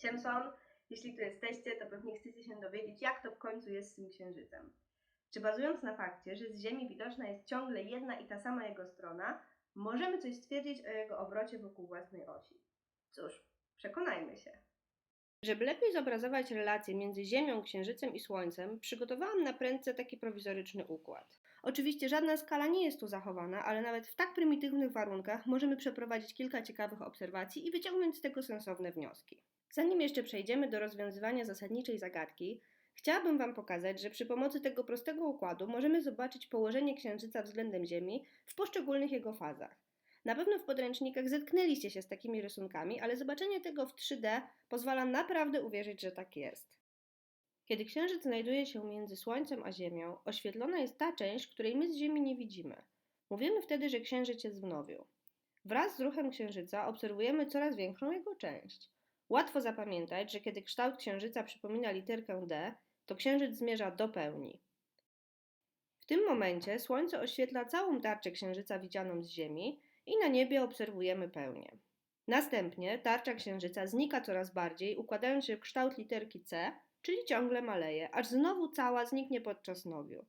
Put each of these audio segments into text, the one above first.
Siemson, jeśli tu jesteście, to pewnie chcecie się dowiedzieć, jak to w końcu jest z tym księżycem. Czy bazując na fakcie, że z Ziemi widoczna jest ciągle jedna i ta sama jego strona, możemy coś stwierdzić o jego obrocie wokół własnej osi? Cóż, przekonajmy się. Żeby lepiej zobrazować relacje między Ziemią, Księżycem i Słońcem, przygotowałam na prędce taki prowizoryczny układ. Oczywiście żadna skala nie jest tu zachowana, ale nawet w tak prymitywnych warunkach możemy przeprowadzić kilka ciekawych obserwacji i wyciągnąć z tego sensowne wnioski. Zanim jeszcze przejdziemy do rozwiązywania zasadniczej zagadki, chciałabym Wam pokazać, że przy pomocy tego prostego układu możemy zobaczyć położenie Księżyca względem Ziemi w poszczególnych jego fazach. Na pewno w podręcznikach zetknęliście się z takimi rysunkami, ale zobaczenie tego w 3D pozwala naprawdę uwierzyć, że tak jest. Kiedy Księżyc znajduje się między Słońcem a Ziemią, oświetlona jest ta część, której my z Ziemi nie widzimy. Mówimy wtedy, że Księżyc jest w nowiu. Wraz z ruchem Księżyca obserwujemy coraz większą jego część. Łatwo zapamiętać, że kiedy kształt Księżyca przypomina literkę D, to Księżyc zmierza do pełni. W tym momencie Słońce oświetla całą tarczę Księżyca widzianą z Ziemi i na niebie obserwujemy pełnię. Następnie tarcza Księżyca znika coraz bardziej, układając się w kształt literki C, czyli ciągle maleje, aż znowu cała zniknie podczas nowiu.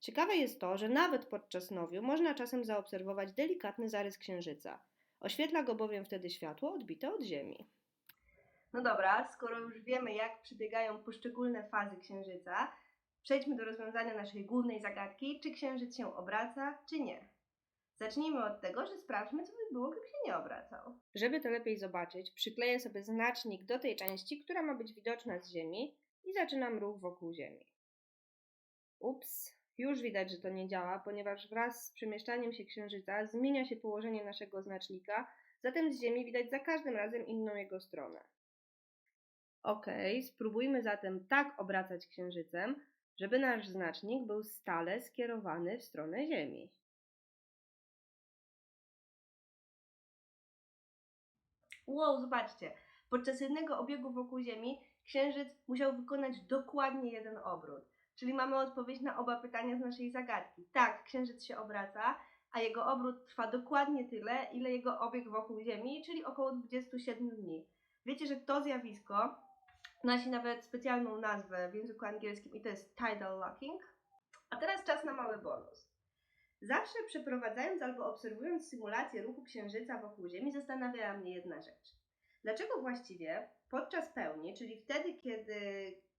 Ciekawe jest to, że nawet podczas nowiu można czasem zaobserwować delikatny zarys Księżyca. Oświetla go bowiem wtedy światło odbite od Ziemi. No dobra, skoro już wiemy, jak przebiegają poszczególne fazy Księżyca, przejdźmy do rozwiązania naszej głównej zagadki, czy Księżyc się obraca, czy nie. Zacznijmy od tego, że sprawdźmy, co by było, gdyby się nie obracał. Żeby to lepiej zobaczyć, przykleję sobie znacznik do tej części, która ma być widoczna z Ziemi i zaczynam ruch wokół Ziemi. Ups, już widać, że to nie działa, ponieważ wraz z przemieszczaniem się Księżyca zmienia się położenie naszego znacznika, zatem z Ziemi widać za każdym razem inną jego stronę. Ok, spróbujmy zatem tak obracać Księżycem, żeby nasz znacznik był stale skierowany w stronę Ziemi. Wow, zobaczcie. Podczas jednego obiegu wokół Ziemi Księżyc musiał wykonać dokładnie jeden obrót. Czyli mamy odpowiedź na oba pytania z naszej zagadki. Tak, Księżyc się obraca, a jego obrót trwa dokładnie tyle, ile jego obieg wokół Ziemi, czyli około 27 dni. Wiecie, że to zjawisko nosi nawet specjalną nazwę w języku angielskim i to jest tidal locking. A teraz czas na mały bonus. Zawsze przeprowadzając albo obserwując symulację ruchu Księżyca wokół Ziemi, zastanawiała mnie jedna rzecz. Dlaczego właściwie podczas pełni, czyli wtedy, kiedy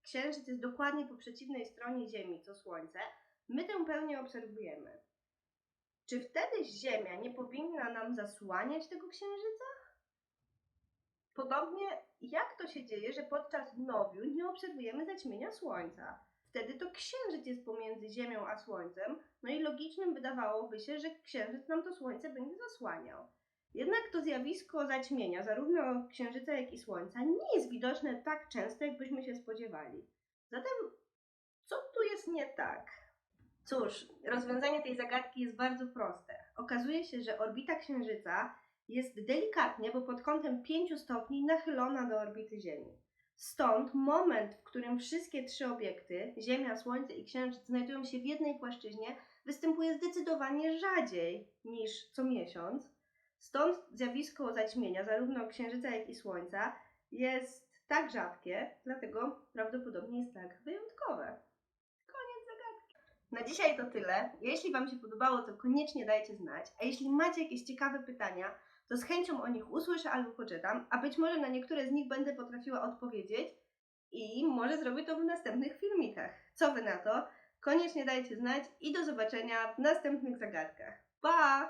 Księżyc jest dokładnie po przeciwnej stronie Ziemi co Słońce, my tę pełnię obserwujemy? Czy wtedy Ziemia nie powinna nam zasłaniać tego Księżyca? Podobnie jak to się dzieje, że podczas nowiu nie obserwujemy zaćmienia Słońca? Wtedy to Księżyc jest pomiędzy Ziemią a Słońcem, no i logicznym wydawałoby się, że Księżyc nam to Słońce będzie zasłaniał. Jednak to zjawisko zaćmienia zarówno Księżyca, jak i Słońca nie jest widoczne tak często, jakbyśmy się spodziewali. Zatem, co tu jest nie tak? Cóż, rozwiązanie tej zagadki jest bardzo proste. Okazuje się, że orbita Księżyca jest delikatnie, bo pod kątem 5 stopni nachylona do orbity Ziemi. Stąd moment, w którym wszystkie trzy obiekty, Ziemia, Słońce i Księżyc, znajdują się w jednej płaszczyźnie, występuje zdecydowanie rzadziej niż co miesiąc. Stąd zjawisko zaćmienia zarówno Księżyca, jak i Słońca jest tak rzadkie, dlatego prawdopodobnie jest tak wyjątkowe. Koniec zagadki. Na dzisiaj to tyle. Jeśli Wam się podobało, to koniecznie dajcie znać. A jeśli macie jakieś ciekawe pytania, to z chęcią o nich usłyszę albo poczytam, a być może na niektóre z nich będę potrafiła odpowiedzieć i może zrobię to w następnych filmikach. Co Wy na to? Koniecznie dajcie znać i do zobaczenia w następnych zagadkach. Pa!